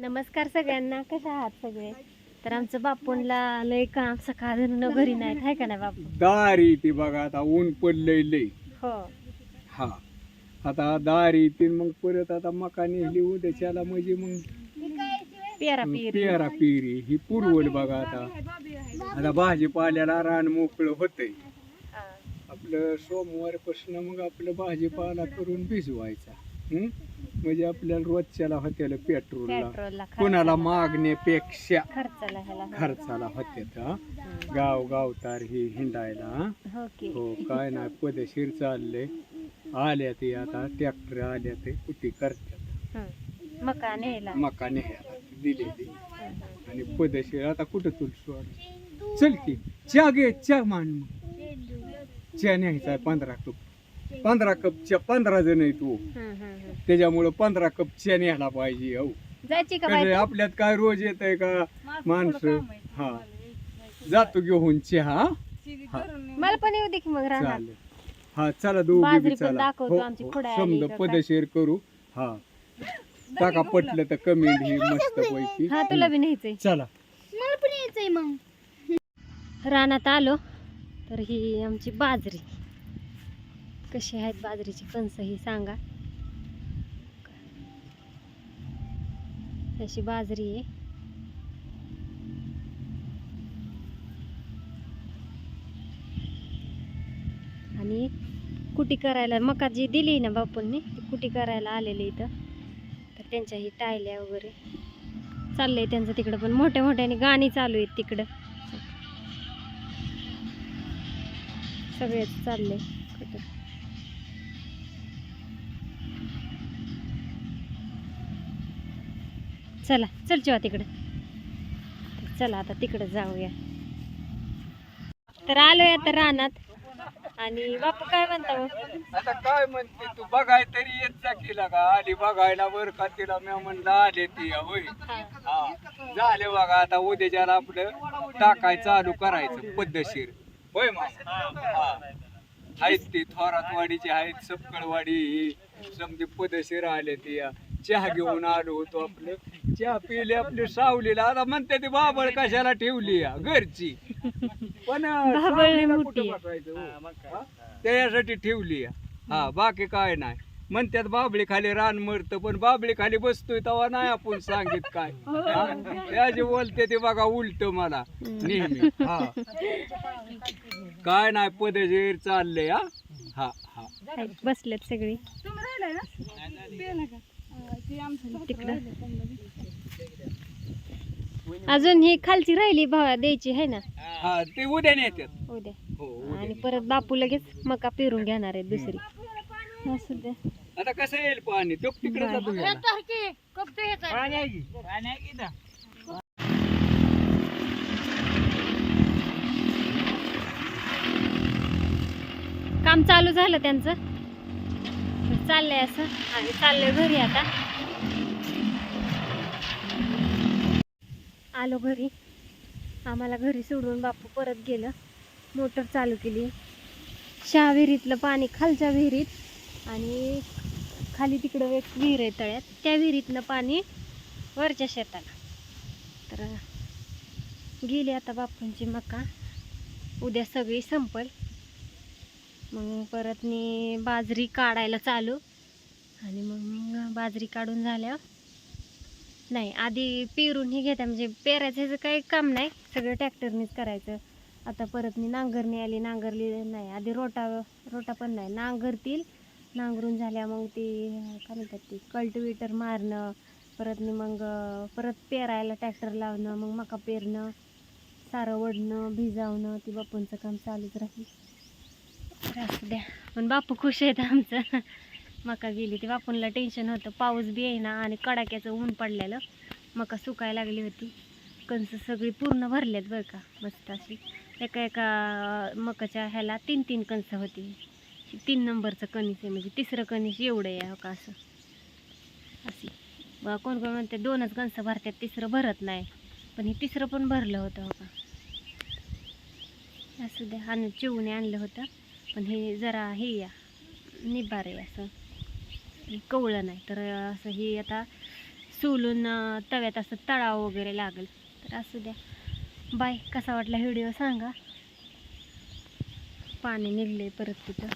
नमस्कार सगळ्यांना कशा आहात सगळे? तर आमचं बापूंला लय काम सकाळ घरी नाहीत हाय का नाही बापू? दारी ती बघा आता ऊन पडलंय लय. हो. हा. आता दारी ती मग परत आता मका नेली उद्याच्याला म्हणजे मग पेरा पेरी. पेरा पेरी ही पुरवल बघा आता. आता भाजीपाल्याला रान मोकळं होतंय. आपलं सोमवारपासून मग आपलं भाजीपाला करून भिजवायचा. हं? म्हणजे आपल्याला रोजच्याला होत्याला पेट्रोलला. पेट्रोलला कोणाला मागण्यापेक्षा खर्चाला ह्याला खर्चाला होत्यात हा? हम्म. गाव गाव तार ही हिंडायला हा? हो की. हो काय नाही पदशीर चाललंय. आल्या ते आता ट्रॅक्टर आल्या ते कुठे करतात? हम्म. मका न्यायला. मका न्यायला दिलेली हम्म. आणि पदशीर आता कुठं तुला सोड? चल की चहा घे चहा मान मग. चहा न्यायचा पंधरा कप. पंधरा कप चहा पंधरा जण आहे तू. हम्म, हम्म, हम्म. त्याच्यामुळं पंधरा कप चहा न्यायला पाहिजे हो. जायची का कसं बाई आहे, आपल्यात काय रोज येत आहे का माणसं. हा. जातो घेऊन चहा हा. मला पण येऊ दे की मग राहणार. चालेल. हा चला दोघी बाजरी बी पण चला. दाखवतो हो, आमची हो, खुडाय आली समजा का काय? पदशीर करू. हा. टाका पटलं तर कमेंट ही मस्त पैकी. हा तुला बी न्यायचंय. चला. मला पण यायचंय मग. रानात आलो तर ही आमची बाजरी. कशी आहेत बाजरीची कणस ही सांगा. अशी बाजरी आहे. आणि कुटी करायला मका जी दिली ना बापूंनी ती कुटी करायला आलेली इथं. तर त्यांच्या ही टायल्या वगैरे चाललंय त्यांचं तिकडं पण. मोठ्या मोठ्याने गाणी चालू आहेत तिकडं. सगळेच चाललंय कुठं चला चल जेव्हा तिकडं. चला आता तिकडं जाऊया. तर आलोय आता रानात. आणि बापू काय म्हणता मग आता काय म्हणते तू? बघाय तरी येत जा केला का? आली बघायला वर का तिला? मी म्हणलं आले ती होय. हा. झाले बघा आता उद्याच्याला आपलं टाकाय चालू करायचं पद्धतशीर. होय मग आहेत ती थोरातवाडीची आहेत सपकळवाडी. समजे पद्धतशीर आले ती. चहा घेऊन आलो होतो आपलं. चहा पिले आपली सावलीला आता म्हणते ती बाबळ कशाला ठेवली या घरची. पण बाबळ लय सावलीला मोठी कुठं आहे. बसायचं, हो? हा? त्याच्यासाठी ठेवली या. हा बाकी काय नाही. म्हणतात बाबळी खाली रान मरत पण बाबळी खाली बसतोय तेव्हा नाही आपण सांगित काय. हा? त्याचे बोलते ते बघा उलट मला नेहमी. हा. काय नाही पदशीर चाललंय हा. हा हा. बसलेत सगळी. तिकडं. अजून ही खालची राहिली भावा द्यायची आहे ना? हा ते उद्या नेतात उद्या. हो उद्या आणि परत बापू लगेच मका पेरून घेणार आहे दुसरी. असू आता कसं येईल पाणी? तो तिकडे जातो घ्यायला. काम चालू झालं त्यांचं? चाललंय असं. आणि चाललंय घरी आता. आलो घरी. आम्हाला घरी सोडून बापू परत गेलं. मोटर चालू केली. शहा विहिरीतलं पाणी खालच्या विहिरीत आणि खाली तिकडं एक विहीर आहे तळ्यात. त्या विहिरीतलं पाणी वरच्या शेताला. तर गेली आता बापूंची मका. उद्या सगळी संपल. मग परत मी बाजरी काढायला चालू. आणि मग बाजरी काढून झाल्यावर नाही आधी पेरूनही घेता. म्हणजे पेरायचं ह्याचं काही काम नाही. सगळं ट्रॅक्टरनीच करायचं. आता परत मी नांगरणी आली. नांगरली नाही आधी रोटा रोटा पण नाही. नांगरतील. नांगरून झाल्या मग ती काय म्हणतात ती कल्टिवेटर मारणं. परत मी मग परत पेरायला ट्रॅक्टर लावणं. मग मका पेरणं. सारं ओढणं भिजावणं. ती बापूंचं काम चालूच राहील. असू द्या. पण बापू खुश आहेत आमचं. मका गेली ते. बापूंना टेन्शन होतं. पाऊस बी येईना आणि कडाक्याचं ऊन पडलेलं. मका सुकायला लागली होती. कणसं सगळी पूर्ण भरलेत बरं का. मस्त अशी. एका एका मकाच्या ह्याला तीन तीन कणसं होती. तीन नंबरचं कणीस आहे. म्हणजे तिसरं कणीस एवढं आहे हो का असं. अशी. बा कोण कोण म्हणते दोनच कणसं भरतात तिसरं भरत नाही. पण हे तिसरं पण भरलं होतं हो का. असू द्या. आणि चिवणे आणलं होतं. पण हे जरा हे या. निबार आहे असं. कवळं नाही तर असं हे आता सोलून तव्यात असं तळाव वगैरे लागेल. तर असू द्या. बाय कसा वाटला व्हिडिओ सांगा. पाणी निघले परत तिथं.